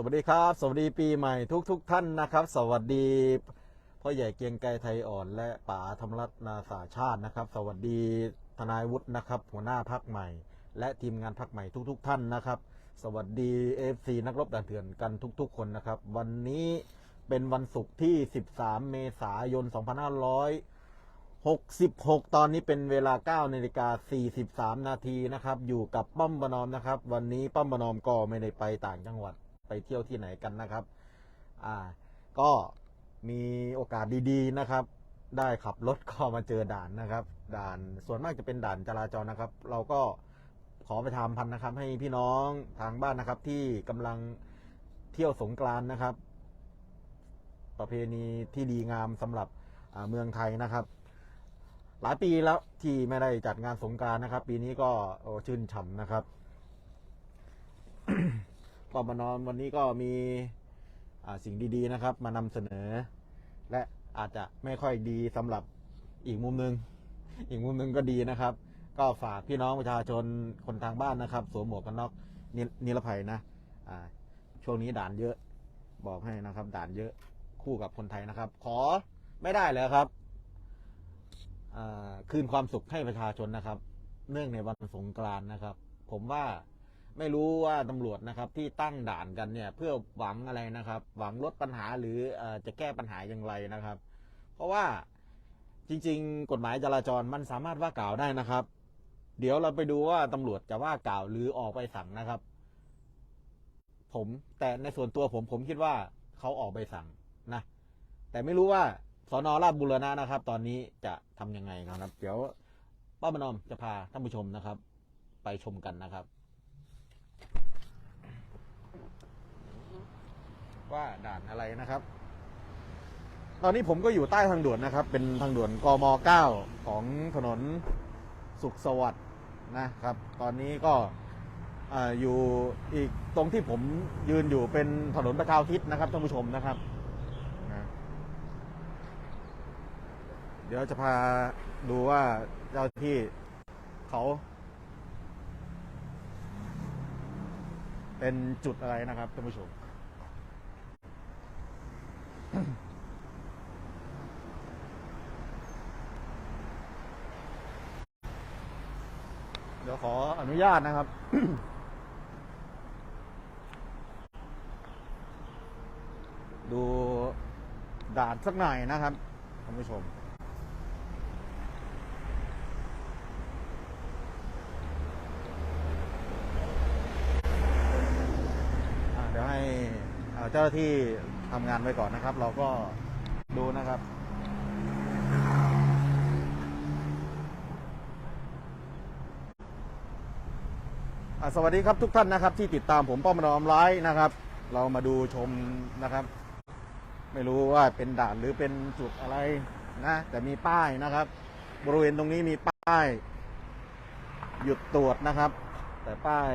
สวัสดีครับ สวัสดีปีใหม่ทุกทุกท่านนะครับ สวัสดีพ่อใหญ่เกียงไกรไทยอ่อน และป๋าธรรมรัตน์นาสาชาตินะครับ สวัสดีทนายวุฒินะครับ หัวหน้าพักใหม่ และทีมงานพักใหม่ทุกๆท่านนะครับ สวัสดีเอฟซีนักรบด่านเถื่อนกันทุก ๆ คนนะครับ วันนี้เป็นวันศุกร์ที่ 13 เมษายน 2566 ตอนนี้เป็นเวลา9นาฬิกา43 นาทีนะครับ อยู่กับป้อมบนอมนะครับ วันนี้ป้อมบนอมก็ไม่ได้ไปต่างจังหวัด ไปเที่ยวที่ไหนกันนะครับ อ่า ก็มีโอกาสดีๆนะครับ ได้ขับรถเข้ามาเจอด่านนะครับ ด่านส่วนมากจะเป็นด่านจราจรนะครับ เราก็ขอไปทำพันนะครับ ให้พี่น้องทางบ้านนะครับ ที่กำลังเที่ยวสงกรานนะครับ ประเพณีที่ดีงามสำหรับเมืองไทยนะครับ หลายปีแล้วที่ไม่ได้จัดงานสงกรานนะครับ ปีนี้ก็ชื่นฉ่ำนะครับ ปมานอนวันนี้ก็มีสิ่งดีๆนะครับ มานำเสนอ และอาจจะไม่ค่อยดีสำหรับอีกมุมหนึ่งอีกมุมหนึ่งก็ดีนะครับ ก็ฝากพี่น้องประชาชนคนทางบ้านนะครับ สวมหมวกกันน็อกนิรภัยนะช่วงนี้ด่านเยอะ บอกให้นะครับ ด่านเยอะคู่กับคนไทยนะครับ ขอไม่ได้เลยครับคืนความสุขให้ประชาชนนะครับ เนื่องในวันสงกรานต์นะครับ ผมว่า ไม่รู้ว่าตำรวจนะครับที่ตั้งด่านกันเนี่ยเพื่อหวังอะไรนะครับ หวังลดปัญหาหรืออจะแก้ปัญหาอย่างไรนะครับ เพราะว่าจริง ๆ กฎหมายจราจรมันสามารถว่ากล่าวได้นะครับ เดี๋ยวเราไปดูว่าตำรวจจะว่ากล่าวหรือออกไปสั่งนะครับ ผมแต่ในส่วนตัวผมผมคิดว่าเขาออกไปสั่งนะ แต่ไม่รู้ว่าสอนอราชบุรณะนะครับ ตอนนี้จะทำยังไงนะครับ เดี๋ยวป้าบนอมจะพาท่านผู้ชมนะครับ ไปชมกันนะครับ ว่าด่านอะไรนะครับ ตอนนี้ผมก็อยู่ใต้ทางด่วนนะครับ เป็นทางด่วนกม 9 ของถนนสุขสวัสดิ์นะครับ ตอนนี้ก็ออยู่อีกตรงที่ผมยืนอยู่เป็นถนนประชาทิศนะครับท่านผู้ชมนะครับนะเดี๋ยวจะพาดูว่าเจ้าที่เขาเป็นจุดอะไรนะครับท่านผู้ชม เดี๋ยวขออนุญาตนะครับ ดูด่านสักหน่อยนะครับท่านผู้ชมเดี๋ยวให้เอ่อเจ้าหน้าที่ ทำงานไว้ก่อนนะครับ เราก็ดูนะครับสวัสดีครับทุกท่านนะครับ ที่ติดตามผมป้อมรอมไลฟ์นะครับ เรามาดูชมนะครับ ไม่รู้ว่าเป็นด่านหรือเป็นจุดอะไรนะ แต่มีป้ายนะครับ บริเวณตรงนี้มีป้าย หยุดตรวจนะครับ แต่ป้าย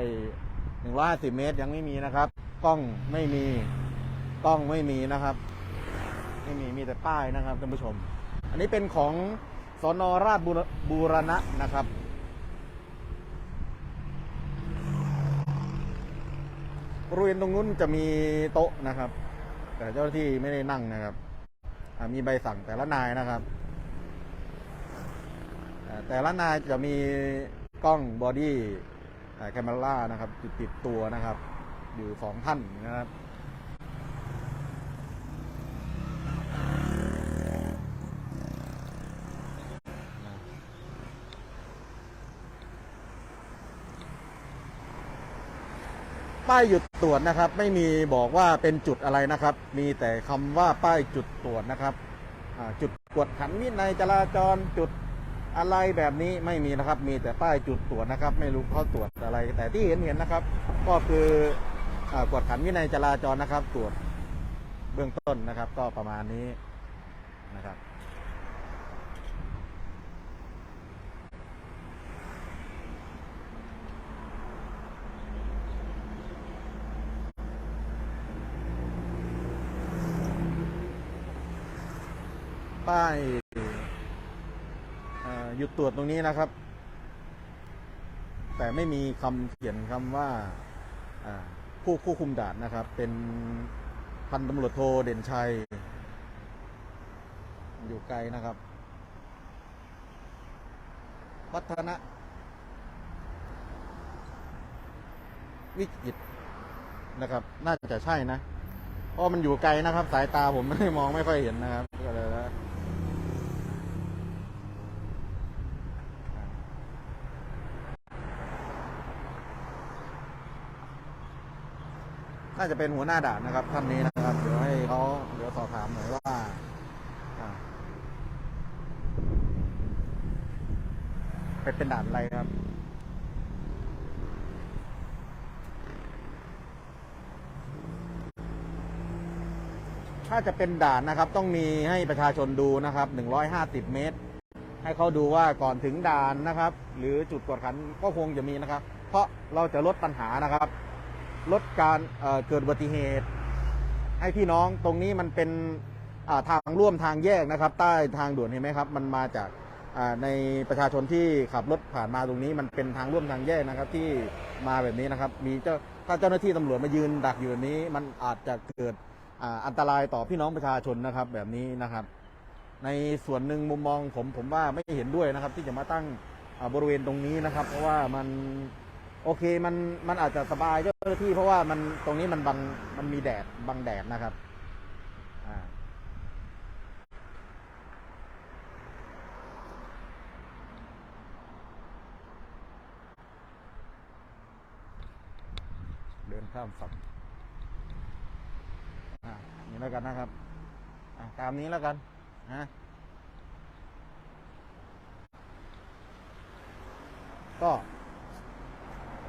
150เมตรยังไม่มีนะครับ กล้องไม่มี กล้องไม่มีนะครับไม่มีมีแต่ป้ายนะครับท่านผู้ชม อันนี้เป็นของสอนอราชบ,บูรณะนะครับบริเวณตรงนู้นจะมีโต๊ะนะครับ แต่เจ้าหน้าที่ไม่ได้นั่งนะครับมีใบสั่งแต่ละนายนะครับ แต่ละนายจะมีกล้องบอดี้แคมเมรานะครับติดติดตัวนะครับ อยู่สองท่านนะครับ ป้ายหยุดตรวจนะครับ ไม่มีบอกว่าเป็นจุดอะไรนะครับ มีแต่คำว่าป้ายจุดตรวจนะครับจุดกวดขันวินัยจราจรจุดอะไรแบบนี้ไม่มีนะครับ มีแต่ป้ายจุดตรวจนะครับ ไม่รู้เขาตรวจอะไร แต่ที่เห็นเห็นนะครับ ก็คืออกวดขันวินัยจราจรนะครับ ตรวจเบื้องต้นนะครับ ก็ประมาณนี้นะครับ ป้ายหยุดตรวจตรงนี้นะครับ แต่ไม่มีคำเขียนคำว่าผู้ควบคุมด่านนะครับ เป็นพันตำรวจโทเด่นชัย อยู่ไกลนะครับ วัฒนะ วิจิตนะครับ น่าจะใช่นะเพราะมันอยู่ไกลนะครับ สายตาผมไม่มองไม่ค่อยเห็นนะครับก็เลย น่าจะเป็นหัวหน้าด่านนะครับท่านนี้นะครับเดี๋ยวให้เขาเดี๋ยวสอบถามหน่อยว่าอ่าเป็นเป็นด่านอะไรครับถ้าจะเป็นด่านนะครับ ต้องมีให้ประชาชนดูนะครับ 150 เมตร ให้เขาดูว่าก่อนถึงด่านนะครับ หรือจุดตรวจขันก็คงจะมีนะครับ เพราะเราจะลดปัญหานะครับ ลดการเเกิดอุบัติเหตุ ให้พี่น้องตรงนี้มันเป็นาทางร่วมทางแยกนะครับ ใต้ทางด่วนเห็นไหมครับ มันมาจากาในประชาชนที่ขับรถผ่านมาตรงนี้ มันเป็นทางร่วมทางแยกนะครับ ที่มาแบบนี้นะครับ มีเจ้าถ้าเจ้าหน้าที่ตำรวจมายืนดักอยู่แบบนี้ มันอาจจะเกิดอันตรายต่อพี่น้องประชาชนนะครับ แบบนี้นะครับ ในส่วนหนึ่งมุมมองผมผมว่าไม่เห็นด้วยนะครับ ที่จะมาตั้งบริเวณตรงนี้นะครับ เพราะว่ามันโอเคมันมันอาจจะสบายเจ้าหน้าที่เพราะว่ามันตรงนี้มันบังมันมีแดดบังแดดนะครับอ่าเดินข้ามฝั่งอ่านี่แล้วกันนะครับอ่าตามนี้แล้วกันนะก็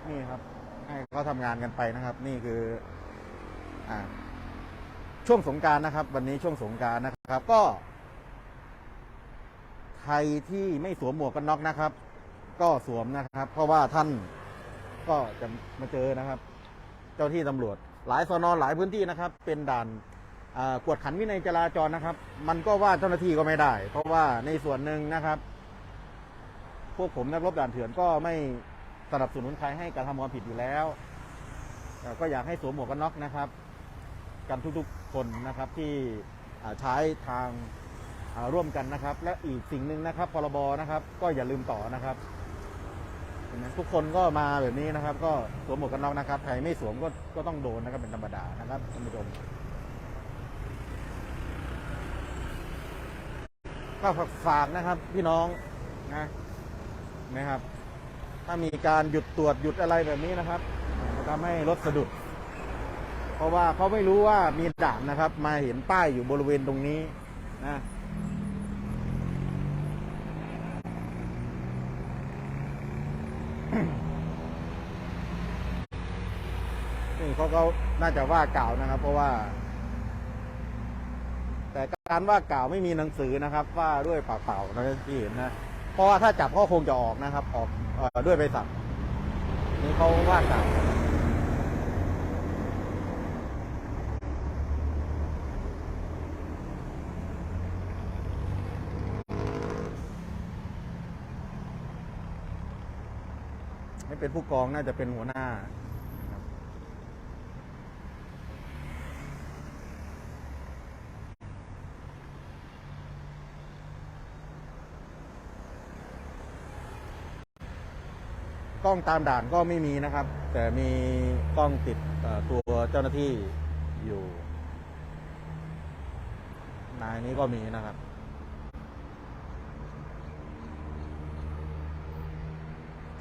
นี่ครับ ให้เขาทำงานกันไปนะครับ นี่คืออ่าช่วงสงการนะครับ วันนี้ช่วงสงการนะครับ ก็ ใครที่ไม่สวมหมวกกันน็อกนะครับ ก็สวมนะครับ เพราะว่าท่านก็จะมาเจอนะครับ เจ้าที่ตำรวจ หลายสอนอหลายพื้นที่นะครับ เป็นด่านกวดขันวินัยจราจรนะครับ มันก็ว่าเจ้าหน้าที่ก็ไม่ได้ เพราะว่าในส่วนหนึ่งนะครับ พวกผมนักรบด่านเถื่อนก็ไม่ สนับสนุนใครให้กระทำความผิดอยู่แล้วก็อยากให้สวมหมวกกันน็อกนะครับ กันทุกๆคนนะครับที่ใช้ทางร่วมกันนะครับ และอีกสิ่งหนึ่งนะครับพรบนะครับ ก็อย่าลืมต่อนะครับทุกคนก็มาแบบนี้นะครับ ก็สวมหมวกกันน็อกนะครับใครไม่สวมก็ก็ต้องโดนนะครับเป็นธรรมดานะครับท่านผู้ชมก็ฝากนะครับพี่น้องนะนะครับ ถ้ามีการหยุดตรวจหยุดอะไรแบบนี้นะครับทำให้รถสะดุด เพราะว่าเขาไม่รู้ว่ามีด่านนะครับ มาเห็นป้ายอยู่บริเวณตรงนี้นะนี่เขาก็น่าจะว่ากล่าวนะครับ เพราะว่า แต่การว่ากล่าวไม่มีหนังสือนะครับ ว่าด้วยปากเปล่านะที่เห็นนะ เพราะว่าถ้าจับก็คงจะออกนะครับ ออกออด้วยใบสั่งนี่เขาว่ากล่าวไม่เป็นผู้กองน่าจะเป็นหัวหน้านะครับ กล้องตามด่านก็ไม่มีนะครับ แต่มีกล้องติดตัวเจ้าหน้าที่อยู่ นายนี้ก็มีนะครับ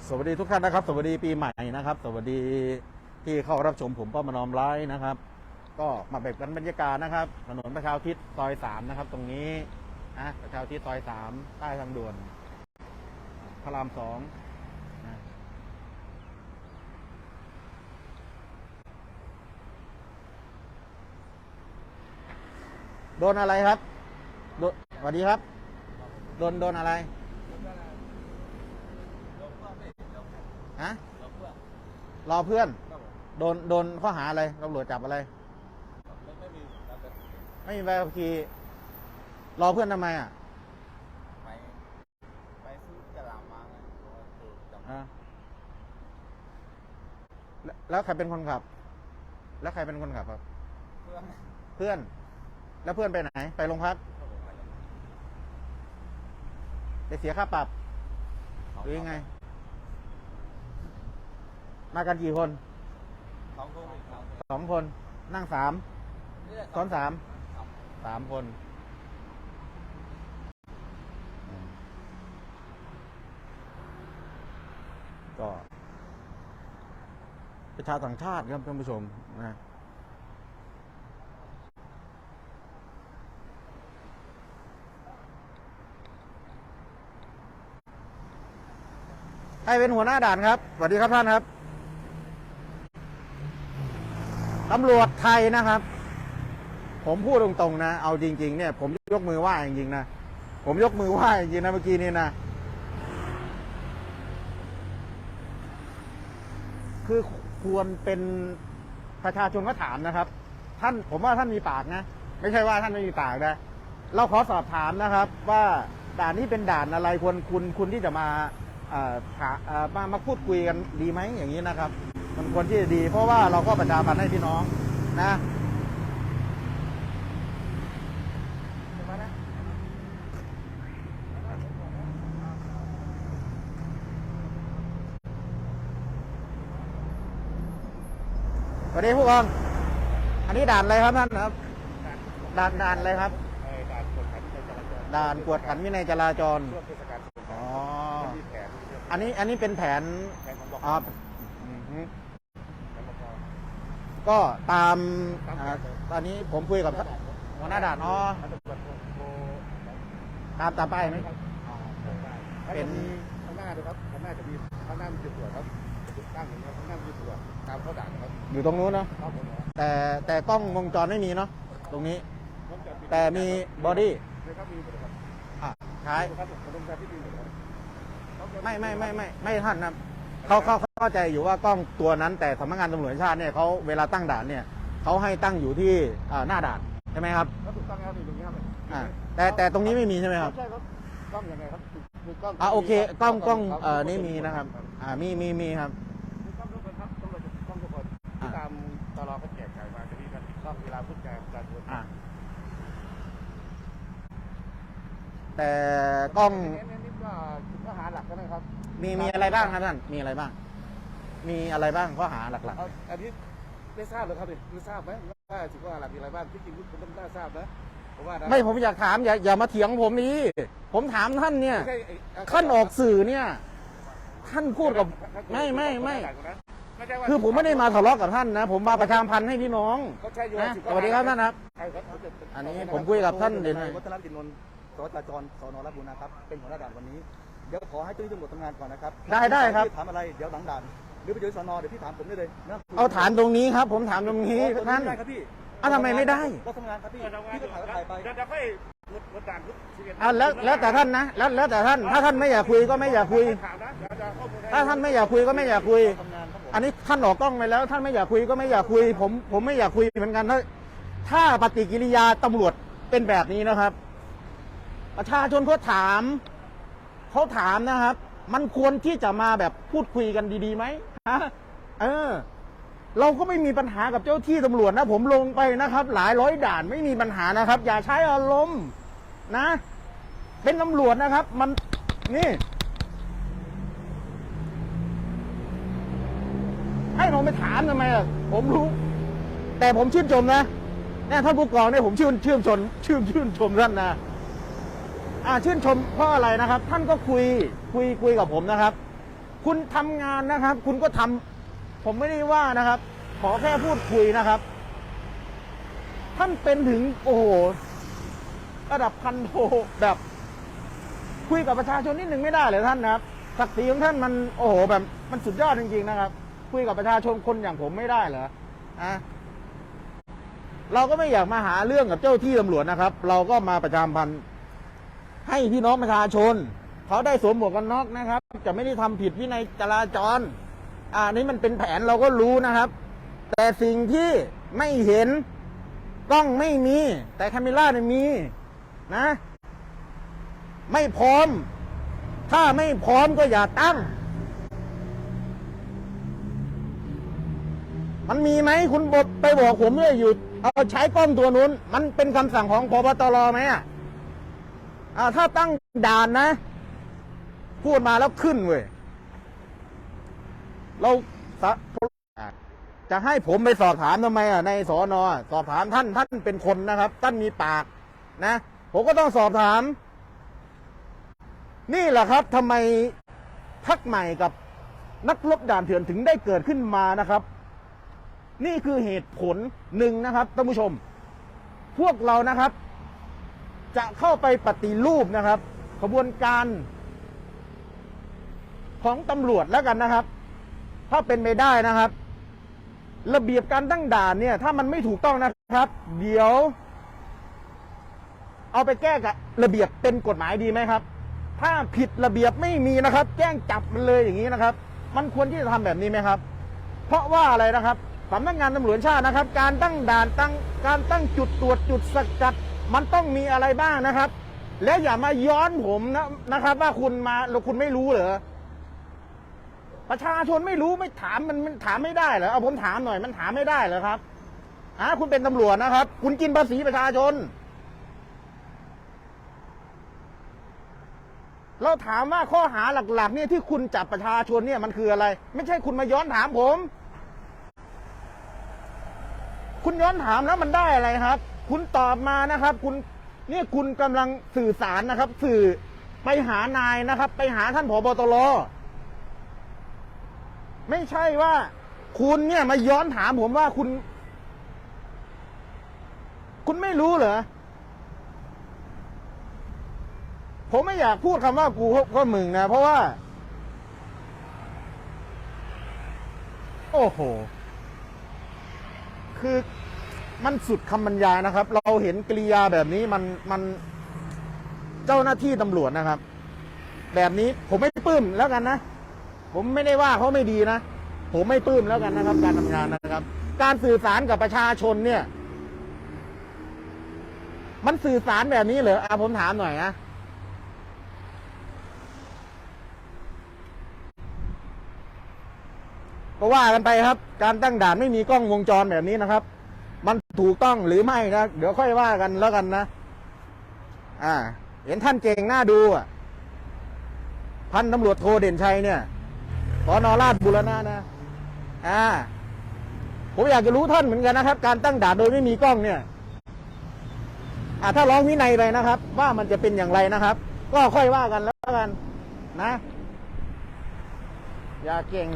สวัสดีทุกท่านนะครับ สวัสดีปีใหม่นะครับ สวัสดีที่เข้ารับชมผมป้อมานอมไลฟ์นะครับ ก็มาแบบกันบรรยากาศนะครับ ถนนประชาทิศซอยสามนะครับ ตรงนี้นะประชาทิศซอยสามใต้ทางด่วน พระรามสองนะโดนอะไรครับโดนสวัสดีครับ โดนโดนอะไรฮะรอเพื่อน โดนโดนข้อหาอะไรตำรวจจับอะไร ไม่มีใบขับขี่รอเพื่อนทำไมอะไปไปซื้อกะหล่ำมาไงตัวถูกจับอะแล้วแล้วใครเป็นคนขับ แล้วใครเป็นคนขับครับ เพื่อนเพื่อน แล้วเพื่อนไปไหน ไปโรงพัก ไปเสียค่าปรับ หรือยังไง มากันกี่คนสองคนสองคน นั่งสามซ้อนสาม สามคน ก็ ประชาต่างชาติครับท่านผู้ชมนะ ใครเป็นหัวหน้าด่านครับ สวัสดีครับท่านครับ ตำรวจไทยนะครับ ผมพูดตรงๆนะ เอาจริง ๆ เนี่ย ผมยกมือไหว้จริงๆนะ ผมยกมือไหว้จริงๆนะเมื่อกี้นี้นะ คือควรเป็นประชาชนก็ถามนะครับ ท่านผมว่าท่านมีปากนะ ไม่ใช่ว่าท่านไม่มีปากนะ เราขอสอบถามนะครับ ว่าด่านนี้เป็นด่านอะไรควรคุณคุณที่จะมา มามาพูดคุยกันดีไหมอย่างนี้นะครับ มันควรที่จะดี เพราะว่าเราก็ประชาพันธ์ให้พี่น้องนะสวัสดีผู้กองอันนี้ด่านอะไรครับท่านครับ ด่านด่านอะไรครับ ด่านกวดขันวินัยจราจร องอันนี้อันนี้เป็นแผนแผนของบกอ่าอืมฮึแผนบกก็ตามตามแผนอ่าตอนนี้ผมคุยกับหัวหน้าด่านอ๋อพันตำรวจโทตามตามป้ายไหม เป็น ข้างหน้าดูครับข้างหน้าจะมีข้างหน้ามีจุดตรวจครับจุดตั้งอย่างนี้ครับข้างหน้ามีจุดตรวจตามเข้าด่านนะครับอยู่ตรงนู้นเนาะเข้าผมแต่แต่กล้องวงจรไม่มีเนาะตรงนี้ผมจะแต่มีบอดี้นะครับมีหมดครับอะใช้ครับผมดำเนินที่ดีหมดครับ ไม่ไม่ไม่ไม่ไม่ท่านนะเขาเขาเขาเข้าใจอยู่ว่ากล้องตัวนั้น แต่สำนักงานตำรวจแห่งชาติเนี่ยเขาเวลาตั้งด่านเนี่ยเขาให้ตั้งอยู่ที่อ่าหน้าด่านใช่ไหมครับแล้วถูกต้องครับอยู่ตรงนี้ครับอ่าแต่แต่ตรงนี้ไม่มีใช่ไหมครับใช่ครับกล้องยังไงครับคือกล้องอ่าโอเคกล้องกล้องเอ่อนี่มีนะครับอ่ามีมีมีครับคือกล้องทุกคนครับต้องเราจะกล้องทุกคนที่ตามตลอดเขาแจกจ่ายมาจะมีการกล้องเวลาพูดจาการตรวจอ่าแต่กล้อง เน้นๆนิดว่าข้อหาหลักก็นะครับมีมีอะไรบ้างครับท่านมีอะไรบ้าง มีอะไรบ้างข้อหาหลัก เอาอันนี้ไม่ทราบเลยครับนี่ไม่ทราบไหมว่าถือว่าหลักมีอะไรบ้างที่จริงคุณต้องน่าทราบนะเพราะว่านะๆ ไม่ผมอยากถามอย่าอย่ามาเถียงผมนี้ ผมถามท่านเนี่ย ไม่ใช่ไอ้ท่านออกสื่อเนี่ย ท่านพูดกับไม่ไม่ไม่ไม่ใช่ว่าคือผมไม่ได้มาทะเลาะกับท่านนะ ผมมาประชาสัมพันธ์ให้พี่น้องเขาใช่อยู่นะถือสวัสดีครับท่านครับ ใช่ครับอันนี้ผมคุยกับท่านเด่นหน่อย วัฒนกิจนนท์สวัสดิ์จราจรสนรัฐบุรนะครับ เป็นหัวหน้าด่านวันนี้ เดี๋ยวขอให้เจ้าหน้าที่ตำรวจทำงานก่อนนะครับได้ได้ครับ พี่ถามอะไรเดี๋ยวหลังด่านหรือไปเจอสนเดี๋ยวพี่ถามผมได้เลยนะเอาถามตรงนี้ครับ ผมถามตรงนี้อ๋อท่านได้ครับพี่อะทำไมไม่ได้ก็ทำงานครับพี่พี่ก็ถ่ายก็ถ่ายไป เดี๋ยวจะค่อยลดลดด่านทุกสิบเอ็ดอะแล้วแล้วแต่ท่านนะแล้วแล้วแต่ท่าน ถ้าท่านไม่อยากคุยก็ไม่อยากคุย ถามนะเดี๋ยวจะข้อมูลให้ ถ้าท่านไม่อยากคุยก็ไม่อยากคุย ทำงานครับผมอันนี้ท่านออกกล้องไปแล้ว ท่านไม่อยากคุยก็ไม่อยากคุย ผมผมไม่อยากคุยเหมือนกันถ้าถ้าปฏิกิริยาตำรวจเป็นแบบนี้นะครับ ประชาชนเขาถาม เขาถามนะครับ มันควรที่จะมาแบบพูดคุยกันดีๆไหมฮะเออ เราก็ไม่มีปัญหากับเจ้าที่ตำรวจนะ ผมลงไปนะครับ หลายร้อยด่านไม่มีปัญหานะครับ อย่าใช้อารมณ์นะ เป็นตำรวจนะครับ มันนี่ ให้ผมไปถามทำไมล่ะผมรู้ แต่ผมชื่นชมนะเนี่ยท่านผู้กองเนี่ยผมชื่นชื่นชมชื่นชื่นชมท่านนะ อ่าชื่นชมเพราะอะไรนะครับ ท่านก็คุยคุยคุยกับผมนะครับ คุณทำงานนะครับ คุณก็ทำผมไม่ได้ว่านะครับ ขอแค่พูดคุยนะครับ ท่านเป็นถึงโอ้โหระดับพันโทแบบคุยกับประชาชนนิดหนึ่งไม่ได้เลยท่านนะครับศักดิ์ศรีของท่านมันโอ้โหแบบมันสุดยอดจริงๆนะครับ คุยกับประชาชนคนอย่างผมไม่ได้เหรออะเราก็ไม่อยากมาหาเรื่องกับเจ้าที่ตำรวจนะครับ เราก็มาประชามพันธ์ ให้พี่น้องประชาชน เขาได้สวมหมวกกันน็อกนะครับ จะไม่ได้ทำผิดวินัยจราจร อ่านี่มันเป็นแผนเราก็รู้นะครับ แต่สิ่งที่ไม่เห็นกล้องไม่มี แต่คาเมล่าเนี่ยมีนะ ไม่พร้อม ถ้าไม่พร้อมก็อย่าตั้ง มันมีไหมคุณบไปบอกผมเลยหยุดเอาใช้กล้องตัวนู้น มันเป็นคำสั่งของพบตรไหมอะ อ่าถ้าตั้งด่านนะ พูดมาแล้วขึ้นเว้ยเราสะจะให้ผมไปสอบถามทำไมอะในสอนอสอบถามท่านท่านเป็นคนนะครับ ท่านมีปากนะ ผมก็ต้องสอบถาม นี่แหละครับทำไมพักใหม่กับนักรบด่านเถื่อนถึงได้เกิดขึ้นมานะครับ นี่คือเหตุผลหนึ่งนะครับท่านผู้ชม พวกเรานะครับ จะเข้าไปปฏิรูปนะครับ ขบวนการของตำรวจแล้วกันนะครับ ถ้าเป็นไปได้นะครับ ระเบียบการตั้งด่านเนี่ย ถ้ามันไม่ถูกต้องนะครับ เดี๋ยว เอาไปแก้กับระเบียบเป็นกฎหมายดีไหมครับ ถ้าผิดระเบียบไม่มีนะครับ แจ้งจับมันเลยอย่างนี้นะครับ มันควรที่จะทำแบบนี้ไหมครับ เพราะว่าอะไรนะครับสำนักงานตำรวจชาตินะครับ การตั้งด่านตั้งการตั้งจุดตรวจจุดสกัด มันต้องมีอะไรบ้างนะครับ แล้วอย่ามาย้อนผมนะนะครับ ว่าคุณมาแล้วคุณไม่รู้เหรอประชาชนไม่รู้ไม่ถามมันมันถามไม่ได้เหรอเอาผมถามหน่อยมันถามไม่ได้เหรอครับอ่าคุณเป็นตำรวจนะครับ คุณกินภาษีประชาชน เราถามว่าข้อหาหลัก ๆ เนี่ยที่คุณจับประชาชนเนี่ยมันคืออะไร ไม่ใช่คุณมาย้อนถามผม คุณย้อนถามแล้วมันได้อะไรครับ คุณตอบมานะครับ คุณเนี่ยคุณกำลังสื่อสารนะครับ สื่อไปหานายนะครับ ไปหาท่านผบตรไม่ใช่ว่า คุณเนี่ยมาย้อนถามผมว่าคุณ คุณไม่รู้เหรอผมไม่อยากพูดคำว่ากูก็มึงนะ เพราะว่า โอ้โห คือ มันสุดคำบรรยายนะครับ เราเห็นกริยาแบบนี้มันมันเจ้าหน้าที่ตำรวจนะครับ แบบนี้ผมไม่ปลื้มแล้วกันนะ ผมไม่ได้ว่าเขาไม่ดีนะ ผมไม่ปลื้มแล้วกันนะครับ การทำงานนะครับ การสื่อสารกับประชาชนเนี่ย มันสื่อสารแบบนี้เหรออะผมถามหน่อยนะก็ว่ากันไปครับ การตั้งด่านไม่มีกล้องวงจรแบบนี้นะครับ ถูกต้องหรือไม่นะ เดี๋ยวค่อยว่ากันแล้วกันนะ อ่า เห็นท่านเก่งหน้าดูอะพันตำรวจโทเด่นชัยเนี่ยสอนอราชบุรณะนะ อ่า ผมอยากจะรู้ท่านเหมือนกันนะครับ การตั้งด่านโดยไม่มีกล้องเนี่ย อ่าถ้าร้องวินัยไปนะครับ ว่ามันจะเป็นอย่างไรนะครับ ก็ค่อยว่ากันแล้วกัน นะ อย่าเก่ง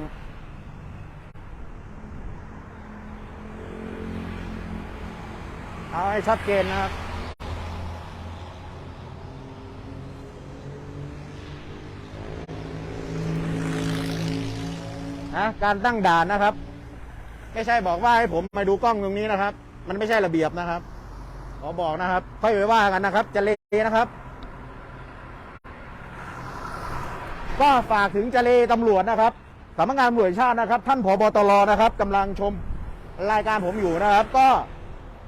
เอาให้ชัดเจนนะครับนะการตั้งด่านนะครับ ไม่ใช่บอกว่าให้ผมมาดูกล้องตรงนี้นะครับ มันไม่ใช่ระเบียบนะครับ ขอบอกนะครับ ค่อยไปว่ากันนะครับ จะเลนะครับ ก็ฝากถึงจะเลตำรวจนะครับสำนักงานตำรวจชาตินะครับ ท่านผบตรนะครับกำลังชมรายการผมอยู่นะครับ ก็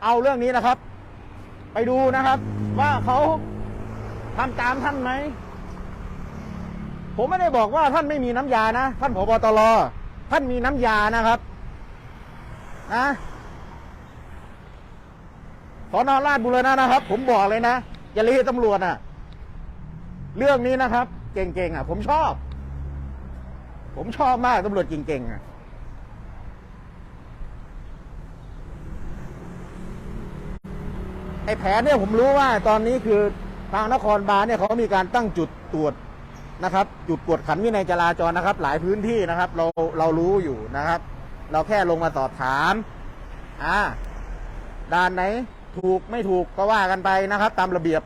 เอาเรื่องนี้นะครับ ไปดูนะครับ ว่าเขาทำตามท่านไหม ผมไม่ได้บอกว่าท่านไม่มีน้ำยานะ ท่านผบตรท่านมีน้ำยานะครับนะสอนอราชบุรณะนะครับ ผมบอกเลยนะอย่าเรียตำรวจอะเรื่องนี้นะครับ เก่งๆอะ ผมชอบ ผมชอบมากตำรวจเก่งๆอะ ไอ้แผนเนี่ยผมรู้ว่าตอนนี้คือทางนครบาลเนี่ยเขามีการตั้งจุดตรวจนะครับ จุดกวดขันวินัยจราจรนะครับ หลายพื้นที่นะครับ เราเรารู้อยู่นะครับ เราแค่ลงมาสอบถามอ่าด่านไหนถูกไม่ถูกก็ว่ากันไปนะครับ ตามระเบียบ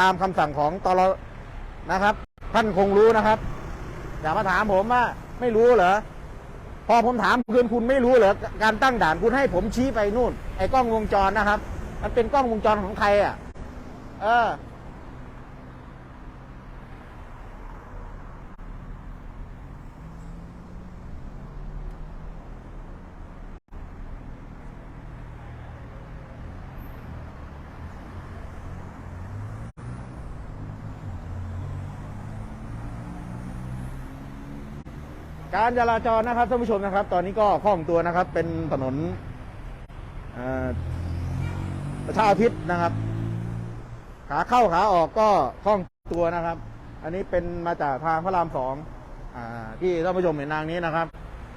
ตามคำสั่งของตลนะครับ ท่านคงรู้นะครับ อย่ามาถามผมว่าไม่รู้เหรอพอผมถามคืนคุณไม่รู้เหรอการตั้งด่านคุณให้ผมชี้ไปนู่น ไอ้กล้องวงจรนะครับ มันเป็นกล้องวงจรของใครอะ เออ การจราจรนะครับท่านผู้ชมนะครับ ตอนนี้ก็คล่องตัวนะครับ เป็นถนนอ่า ประชาพิษนะครับ ขาเข้าขาออกก็คล่องตัวนะครับ อันนี้เป็นมาจากทางพระรามสองอที่ท่านผู้ชมเห็นทางนี้นะครับ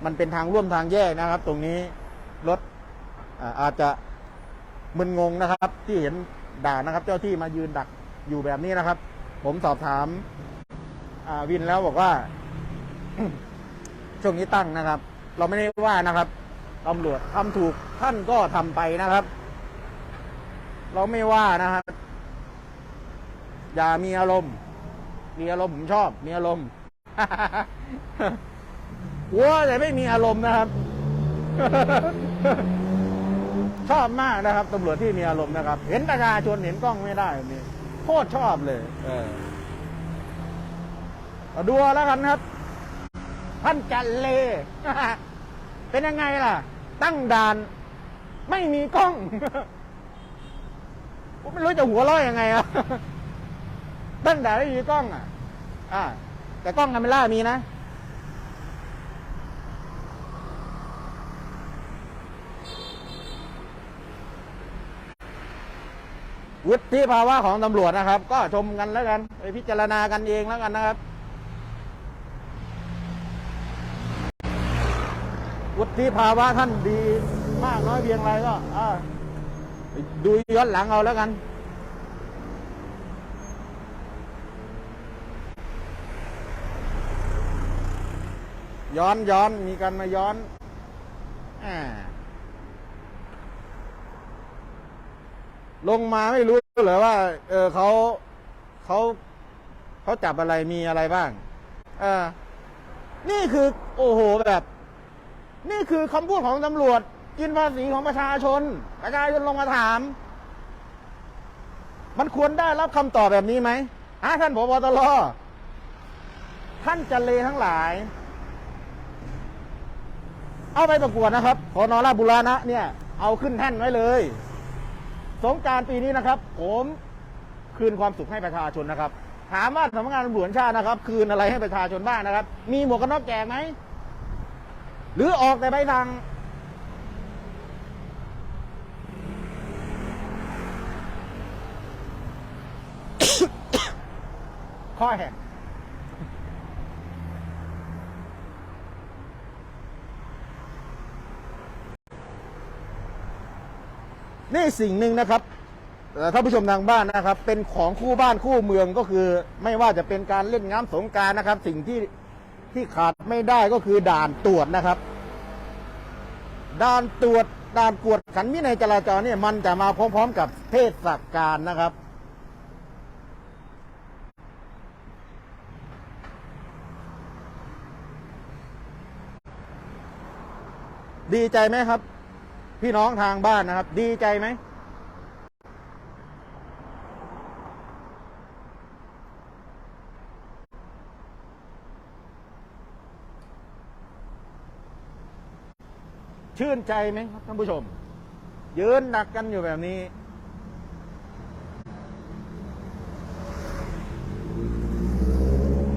มันเป็นทางร่วมทางแยกนะครับ ตรงนี้รถอาอาจจะมึนงงนะครับ ที่เห็นด่านนะครับ เจ้าที่มายืนดักอยู่แบบนี้นะครับ ผมสอบถามาวินแล้วบอกว่า ช่วงนี้ตั้งนะครับ เราไม่ได้ว่านะครับตำรวจทำถูกท่านก็ทำไปนะครับ เราไม่ว่านะครับ อย่ามีอารมณ์ มีอารมณ์ผมชอบ มีอารมณ์หัวแต่ไม่มีอารมณ์นะครับ ชอบมากนะครับตำรวจที่มีอารมณ์นะครับ เห็นประชาชนเห็นกล้องไม่ได้แบบนี้โคตรชอบเลย เออดูแล้วกันครับ ท่านจันเล เป็นยังไงล่ะ ตั้งด่าน ไม่มีกล้อง ผมไม่รู้จะหัวเราะยังไงอะตั้งด่านไม่มีกล้องอะ อ่า แต่กล้องคาเมล่ามีนะวุฒิภาวะของตำรวจนะครับ ก็ชมกันแล้วกันไปพิจารณากันเองแล้วกันนะครับ วุฒิภาวะท่านดีมากน้อยเพียงไรก็อ่า ดูย้อนหลังเอาแล้วกัน ย้อนย้อนมีการมาย้อนอาลงมาไม่รู้เหรอว่า เออเขาเขาเขาจับอะไรมีอะไรบ้างเออนี่คือ โอ้โหแบบ นี่คือคำพูดของตำรวจ กินภาษีของประชาชน ประชาชนลงมาถาม มันควรได้รับคำตอบแบบนี้ไหมฮะท่านผบตรท่านจันเลทั้งหลาย เอาไปประกวดนะครับ ขอนอราบุรณะเนี่ย เอาขึ้นแท่นไว้เลย สงกรารปีนี้นะครับ ผมคืนความสุขให้ประชาชนนะครับ ถามว่าสำนักงานตำรวจชาตินะครับ คืนอะไรให้ประชาชนบ้างนะครับ มีหมวกกันน็อกแจกไหม หรือออกแต่ใบสั่ง ข้อแห่งนี่สิ่งหนึ่งนะครับท่านผู้ชมทางบ้านนะครับ เป็นของคู่บ้านคู่เมืองก็คือ ไม่ว่าจะเป็นการเล่นน้ำสงการนะครับ สิ่งที่ที่ขาดไม่ได้ก็คือด่านตรวจนะครับ ด่านตรวจด่านกวดขันวินัยจราจรเนี่ยมันจะมาพร้อม ๆ กับเทศกาลนะครับ ดีใจไหมครับ พี่น้องทางบ้านนะครับ ดีใจไหมชื่นใจไหมครับท่านผู้ชม ยืนหนักกันอยู่แบบนี้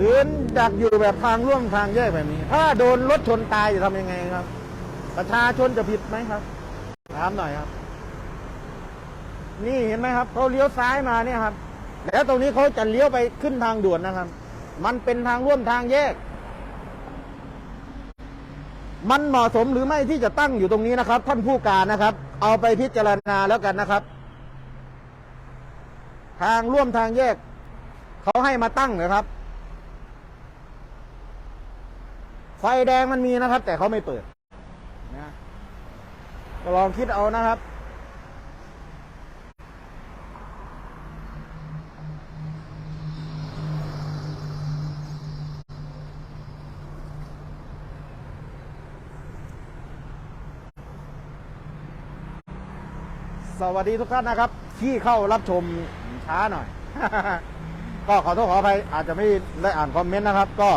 ยืนดักอยู่แบบทางร่วมทางแยกแบบนี้ ถ้าโดนรถชนตายจะทำยังไงครับ ประชาชนจะผิดไหมครับ ถามหน่อยครับ นี่เห็นไหมครับเขาเลี้ยวซ้ายมาเนี่ยครับ แล้วตรงนี้เขาจะเลี้ยวไปขึ้นทางด่วนนะครับ มันเป็นทางร่วมทางแยก มันเหมาะสมหรือไม่ที่จะตั้งอยู่ตรงนี้นะครับ ท่านผู้การนะครับ เอาไปพิจารณาแล้วกันนะครับ ทางร่วมทางแยกเขาให้มาตั้งนะครับไฟแดงมันมีนะครับ แต่เขาไม่เปิด ก็ลองคิดเอานะครับ สวัสดีทุกท่านนะครับ ที่เข้ารับชมช้าหน่อย ก็ขอโทษขออภัยอาจจะไม่ได้อ่านคอมเมนต์นะครับ ก็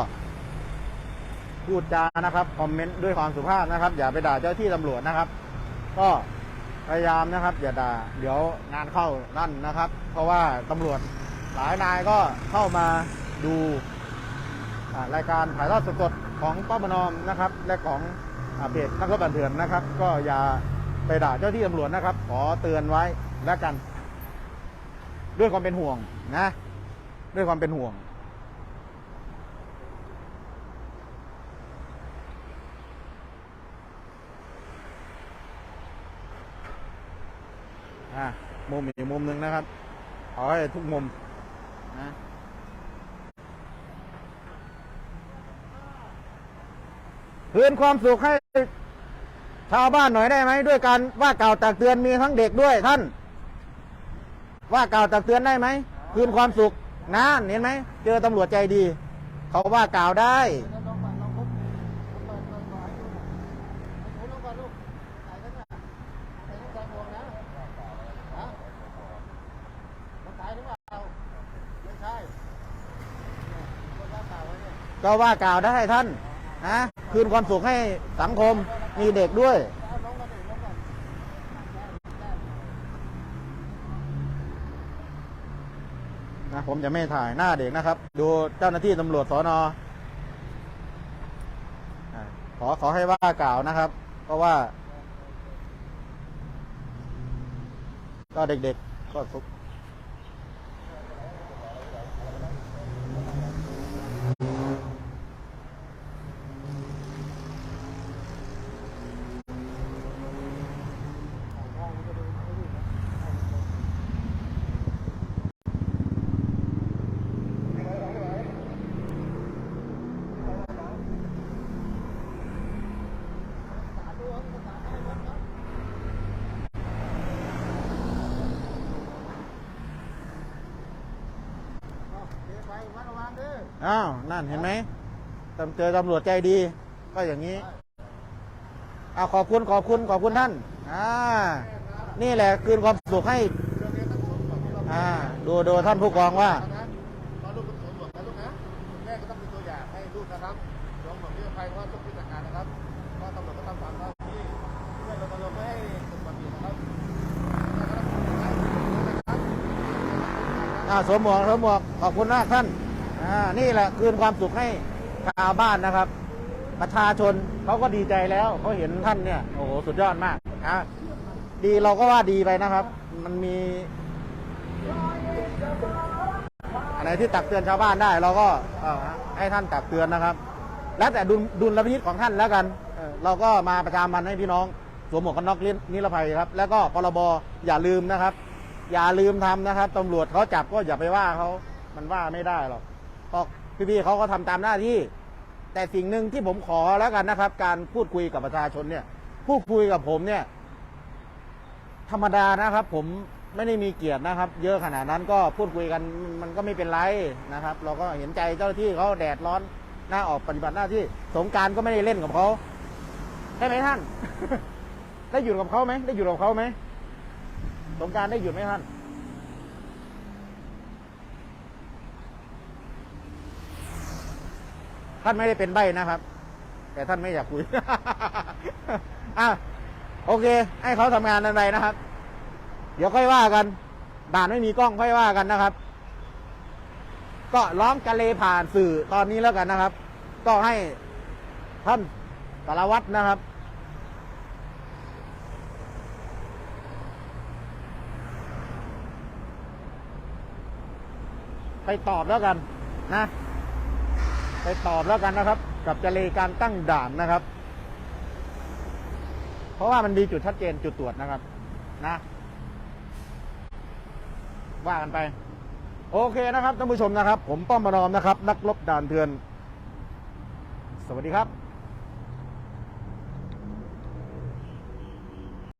พูดจานะครับ คอมเมนต์ด้วยความสุภาพนะครับ อย่าไปด่าเจ้าที่ตำรวจนะครับ ก็พยายามนะครับ อย่าด่าเดี๋ยวงานเข้านั่นนะครับ เพราะว่าตำรวจหลายนายก็เข้ามาดูรายการถ่ายทอดสดๆของป้าประนอมนะครับ และของอเพจนักรบบันเถือนนะครับ ก็อย่าไปด่าเจ้าที่ตำรวจนะครับ ขอเตือนไว้แล้วกัน ด้วยความเป็นห่วงนะ ด้วยความเป็นห่วง อะ มุมอีกมุมหนึ่งนะครับขอให้ทุกมุมนะคืนความสุขให้ชาวบ้านหน่อยได้ไหมด้วยการว่ากล่าวตักเตือนมีทั้งเด็กด้วยท่าน ว่ากล่าวตักเตือนได้ไหมคืนความสุขนะเห็นไหมเจอตำรวจใจดี เขาว่ากล่าวได้ ลองก่อนลองปุ๊บลองก่อนลองก่อนให้ดูหน่อยให้ดูลองก่อนลูกถ่ายกันนะถ่ายรูปถ่ายหมวกนะฮะมันถ่ายหรือเปล่าไม่ใช่เนี่ยคนว่าเปล่าไว้เนี่ย ก็ว่ากล่าวได้ท่านนะคืนความสุขให้สังคมมีเด็กด้วยนะผมจะไม่ถ่ายหน้าเด็กนะครับ ดูเจ้าหน้าที่ตำรวจสอนอขอขอให้ว่ากล่าวนะครับ เพราะว่า ก็เด็กๆก็สุข ไปวัดระวังด้วย อ้าว นั่นเห็นไหมตำเจอตำรวจใจดี ก็อย่างนี้อ้าวขอบคุณขอบคุณขอบคุณท่าน อ่า นี่แหละคืนความสุขให้ อ่า ดูดูท่านผู้กองว่านะตอนลูกเป็นสวนหลวงนะลูกนะคุณแม่ก็ต้องเป็นตัวอย่างให้ลูกนะครับหลวงหลวงที่อภัยว่าต้องพิจารณานะครับว่าตำรวจก็ทำตามหน้าที่เพื่อรณรงค์ไม่ให้เกิดความผิดนะครับอ่าสวมหมวกสวมหมวกขอบคุณมากท่าน อ่านี่แหละคืนความสุขให้ชาวบ้านนะครับ ประชาชนเขาก็ดีใจแล้วเขาเห็นท่านเนี่ยโอ้โหสุดยอดมากอะดีเราก็ว่าดีไปนะครับ มันมีอะไรที่ตักเตือนชาวบ้านได้ เราก็ให้ท่านตักเตือนนะครับ แล้วแต่ดุลดุลพินิจของท่านแล้วกันเราก็มาประชามันให้พี่น้องสวมหมวกกันน็อกนิรภัยครับ แล้วก็พรบอย่าลืมนะครับ อย่าลืมทำนะครับตำรวจเขาจับก็อย่าไปว่าเขามันว่าไม่ได้หรอก พี่ๆเขาก็ทำตามหน้าที่ แต่สิ่งหนึ่งที่ผมขอแล้วกันนะครับ การพูดคุยกับประชาชนเนี่ย พูดคุยกับผมเนี่ย ธรรมดานะครับ ผมไม่ได้มีเกียรตินะครับ เยอะขนาดนั้นก็พูดคุยกันมันก็ไม่เป็นไรนะครับ เราก็เห็นใจเจ้าหน้าที่เขาแดดร้อนหน้าออกปฏิบัติหน้าที่สงการก็ไม่ได้เล่นกับเขาใช่ไหมท่าน ได้หยุดกับเขาไหมได้หยุดกับเขาไหมสงการได้หยุดไหมท่าน ท่านไม่ได้เป็นใบนะครับ แต่ท่านไม่อยากคุย อะโอเค ให้เขาทำงานอะไรนะครับ เดี๋ยวค่อยว่ากัน ด่านไม่มีกล้องค่อยว่ากันนะครับ ก็ร้องกะเลผ่านสื่อตอนนี้แล้วกันนะครับ ก็ให้ท่านสารวัตรนะครับ ไปตอบแล้วกันนะ ไปตอบแล้วกันนะครับ กับจะเลการตั้งด่านนะครับ เพราะว่ามันมีจุดชัดเจนจุดตรวจนะครับ นะว่ากันไป โอเคนะครับท่านผู้ชมนะครับ ผมป้อมมานอมนะครับ นักลบด่านเถือน สวัสดีครับ